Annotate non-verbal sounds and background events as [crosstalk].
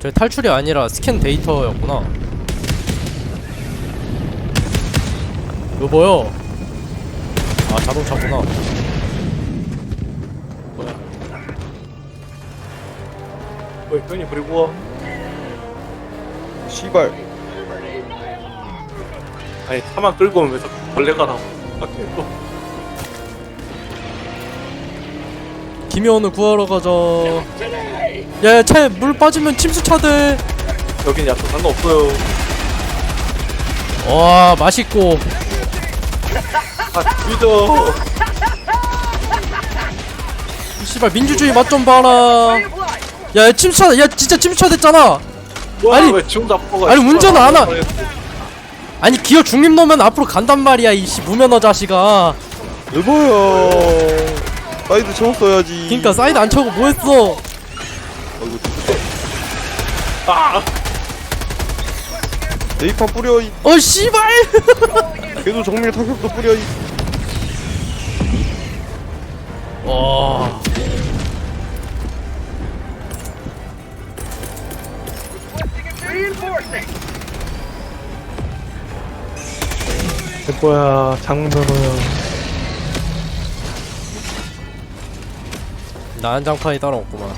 저 탈출이 아니라 스캔 데이터였구나. 여보요. 아 자동차구나. 뭐야? 왜 형님 그리고 와? 씨발 아니 차만 끌고 오면 왜 자꾸 벌레가 나와? 밖에 또 김효원을 구하러 가자. 야야 차에 물 빠지면 침수차 돼. 여긴 야또 상관없어요. 와 맛있고. 아 늦어. 씨발 민주주의 맛 좀 봐라. 야, 야 침수차, 야 진짜 침수차 됐잖아. 와, 아니, 왜 지금 잡고가? 아니, 운전을 안 하- 아니 기어 중립 놓으면 앞으로 간단 말이야 이씨 무면허 자식아. 여보야 사이드 채웠어야지 그니까 사이드 안 쳐고 뭐 했어? 아이고 아, 네이판 뿌려 이 어 씨발. [laughs] 궤도 정밀 타격도 뿌려 이 와. 뭐야 장문으로요. 난장판이 따로 없구만.